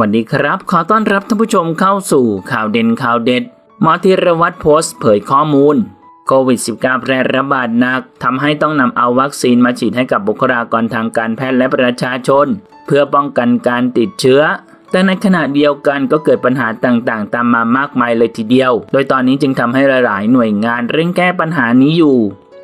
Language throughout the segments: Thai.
วัสดีครับ ขอต้อนรับท่านผู้ชมเข้าสู่ข่าวเด่นข่าวเด็ดหมอธีรวัตรโพสต์เผยข้อมูลโควิด -19 แพร่ระบาดหนักทำให้ต้องนำเอาวัคซีนมาฉีดให้กับบุคลากรทางการแพทย์และประชาชน เพื่อป้องกันการติดเชื้อ แต่ในขณะเดียวกันก็เกิดปัญหาต่างๆ ตามมามากมายเลยทีเดียว โดยตอนนี้จึงทำให้หลายๆ หน่วยงานเร่งแก้ปัญหานี้อยู่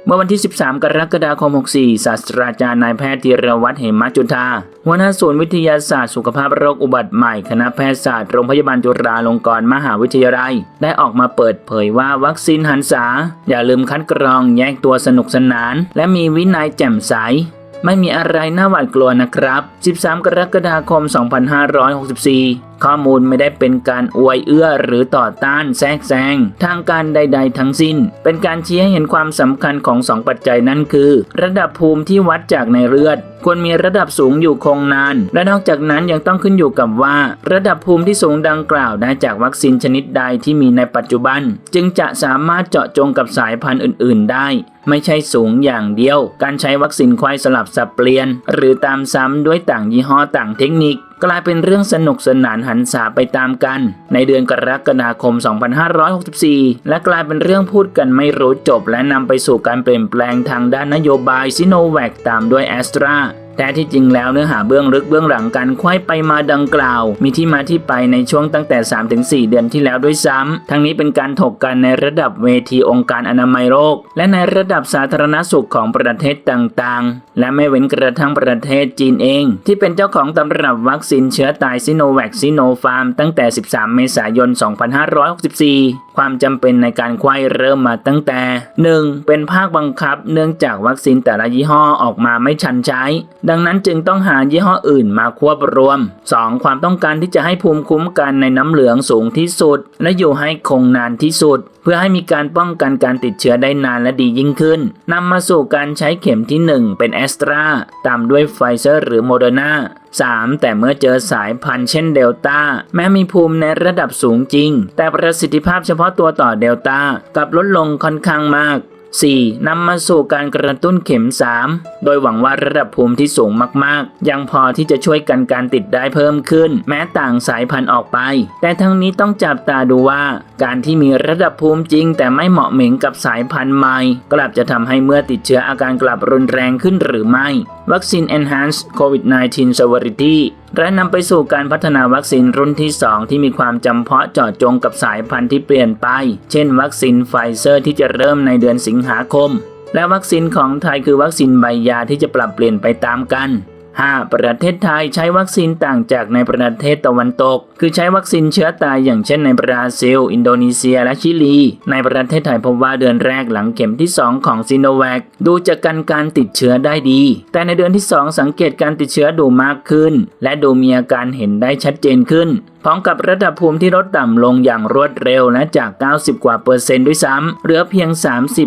เมื่อวันที่ 13 กรกฎาคม 64 ศาสตราจารย์นายแพทย์ธีรวัตรเหมจุธาหัวหน้าศูนย์วิทยาศาสตร์สุขภาพโรคอุบัติใหม่ คณะแพทยศาสตร์โรงพยาบาลจุฬาลงกรณ์มหาวิทยาลัย ได้ออกมาเปิดเผยว่าวัคซีนหันษา อย่าลืมคัดกรองแยกตัวสนุกสนาน และมีวินัยแจ่มใสไม่มีอะไรน่าหวาดกลัวนะครับ 13 กรกฎาคม 2564 ข้อมูลไม่ได้เป็นการอวยเอื้อหรือต่อต้านแทรกแซงทางการใด ๆ ทั้งสิ้น เป็นการชี้ให้เห็นความสำคัญของสองปัจจัยนั่นคือ ระดับภูมิที่วัดจากในเลือดควรมีระดับสูงอยู่คงนาน และนอกจากนั้นยังต้องขึ้นอยู่กับว่า ระดับภูมิที่สูงดังกล่าวได้จากวัคซีนชนิดใดที่มีในปัจจุบัน จึงจะสามารถเจาะจงกับสายพันธุ์อื่น ๆ ได้ ไม่ใช่สูงอย่างเดียว การใช้วัคซีนควายสลับสับเปลี่ยน หรือตามซ้ำด้วยต่างยี่ห้อต่างเทคนิค กลายเป็นเรื่องสนุกสนานหันษาไปตามกัน ในเดือนกรกฎาคม 2564 และกลายเป็นเรื่องพูดกันไม่รู้จบ และนำไปสู่การเปลี่ยนแปลงทางด้านนโยบายซิโนแวคตามด้วยแอสตรา แต่ที่จริงแล้วเนื้อหาเบื้องลึกเบื้องหลังการควยไปมาดังกล่าว มีที่มาที่ไปในช่วงตั้งแต่ 3-4 เดือนที่แล้วด้วยซ้ำทั้งนี้เป็นการถกกันในระดับเวทีองค์การอนามัยโลกและในระดับสาธารณสุขของประเทศต่างๆ และไม่เว้นกระทั่งประเทศจีนเอง ที่เป็นเจ้าของตำรับวัคซีนเชื้อตายซิโนแวคซิโนฟาร์มตั้งแต่ 13 เมษายน 2564ความจำเป็นในการควายเริ่มมาตั้งแต่ 1. เป็นภาคบังคับ เนื่องจากวัคซีนแต่ละยี่ห้อออกมาไม่ชันใช้ ดังนั้นจึงต้องหายี่ห้ออื่นมาควบรวม 2. ความต้องการที่จะให้ภูมิคุ้มกันในน้ำเหลืองสูงที่สุด และอยู่ให้คงนานที่สุด เพื่อให้มีการป้องกันการติดเชื้อได้นานและดียิ่งขึ้นนำมาสู่การใช้เข็มที่ 1 เป็นแอสตราตามด้วยไฟเซอร์หรือโมเดอร์นา 3. แต่เมื่อเจอสายพันธุ์เช่นเดลต้า แม้มีภูมิในระดับสูงจริง แต่ประสิทธิภาพเฉพาะตัวต่อเดลต้ากลับลดลงค่อนข้างมาก 4. นำมาสู่การกระตุ้นเข็ม 3 โดยหวังว่าระดับภูมิที่สูงมากๆ ยังพอที่จะช่วยกันการติดได้เพิ่มขึ้น แม้ต่างสายพันธุ์ออกไป แต่ทั้งนี้ต้องจับตาดูว่าการที่มีระดับภูมิจริง แต่ไม่เหมาะเหม็งกับสายพันธุ์ใหม่ กลับจะทำให้เมื่อติดเชื้ออาการกลับรุนแรงขึ้นหรือไม่ วัคซีน Enhanced COVID-19 Severity และนำไปสู่การพัฒนาวัคซีนรุ่นที่ 2 ที่มีความจำเพาะเจาะจงกับสายพันธุ์ที่เปลี่ยนไป เช่น วัคซีนไฟเซอร์ที่จะเริ่มในเดือนสิงหาคม และวัคซีนของไทยคือวัคซีนใบยาที่จะปรับเปลี่ยนไปตามกัน 5. ประเทศไทยใช้วัคซีนต่างจากในประเทศตะวันตก คือใช้วัคซีนเชื้อตายอย่างเช่นในบราซิล อินโดนีเซีย และชิลี ในประเทศไทยพบว่าเดือนแรกหลังเข็มที่ 2 ของซีโนแวคดูจะกันการติดเชื้อได้ดี แต่ในเดือนที่ 2 สังเกตการติดเชื้อดูมากขึ้น และดูมีอาการเห็นได้ชัดเจนขึ้นพร้อมกับระดับภูมิที่ลดต่ำลงอย่างรวดเร็วและจาก 90 กว่าเปอร์เซ็นต์ด้วยซ้ำเหลือเพียง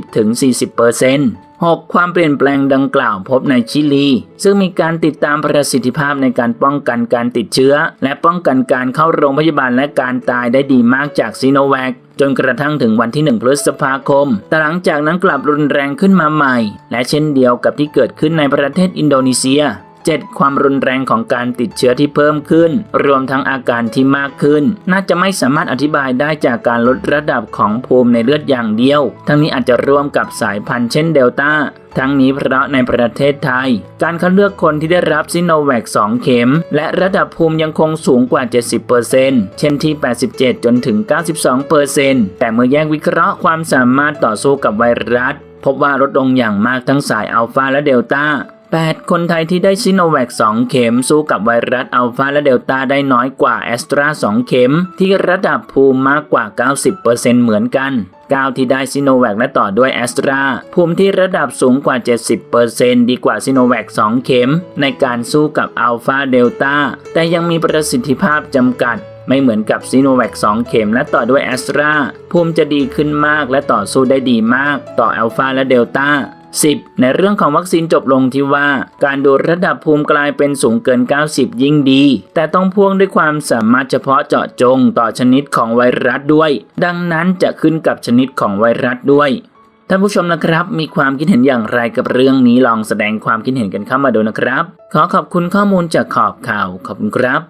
30-40เปอร์เซ็นต์ 6. ความเปลี่ยนแปลงดังกล่าวพบในชิลี ซึ่งมีการติดตามประสิทธิภาพในการป้องกันการติดเชื้อ และป้องกันการเข้าโรงพยาบาลและการตายได้ดีมากจากซีโนแวคจนกระทั่งถึงวันที่ 1 พฤษภาคม แต่หลังจากนั้นกลับรุนแรงขึ้นมาใหม่ และเช่นเดียวกับที่เกิดขึ้นในประเทศอินโดนีเซีย 7. ความรุนแรงของการติดเชื้อที่เพิ่มขึ้น รวมทั้งอาการที่มากขึ้น น่าจะไม่สามารถอธิบายได้จากการลดระดับของภูมิในเลือดอย่างเดียว ทั้งนี้อาจจะร่วมกับสายพันธุ์เช่นเดลต้าทั้งนี้เพราะในประเทศไทย การคัดเลือกคนที่ได้รับซิโนแวค2 เข็ม และระดับภูมิยังคงสูงกว่า 70%เช่นที่ 87 จนถึง 92%แต่เมื่อแยกวิเคราะห์ความสามารถต่อสู้กับไวรัสพบว่าลดลงอย่างมากทั้งสายอัลฟาและเดลต้า 8 คนไทยที่ได้ซิโนแวค2 เข็มสู้กับไวรัสอัลฟาและเดลต้าได้น้อยกว่าแอสตรา2 เข็ม ที่ระดับภูมิมากกว่า 90%เหมือนกัน9ที่ได้ซิโนแวคและต่อด้วยแอสตราภูมิที่ระดับสูงกว่า 70%ดีกว่าซิโนแวค2 เข็ม ในการสู้กับอัลฟาเดลต้าแต่ยังมีประสิทธิภาพจำกัดไม่เหมือนกับซีโนแวค2 เข็มและต่อด้วยแอสตราภูมิจะดีขึ้นมากและต่อสู้ได้ดีมาก ต่ออัลฟาและเดลต้า 10. ในเรื่องของวัคซีนจบลงที่ว่า การดูระดับภูมิกลายเป็นสูงเกิน 90 ยิ่งดี แต่ต้องพ่วงด้วยความสามารถเฉพาะเจาะจงต่อชนิดของไวรัสด้วย ดังนั้นจะขึ้นกับชนิดของไวรัสด้วยท่านผู้ชมนะครับ มีความคิดเห็นอย่างไรกับเรื่องนี้ลองแสดงความคิดเห็นกันเข้ามาดูนะครับ ขอขอบคุณข้อมูลจากขอบข่าวขอบคุณครับ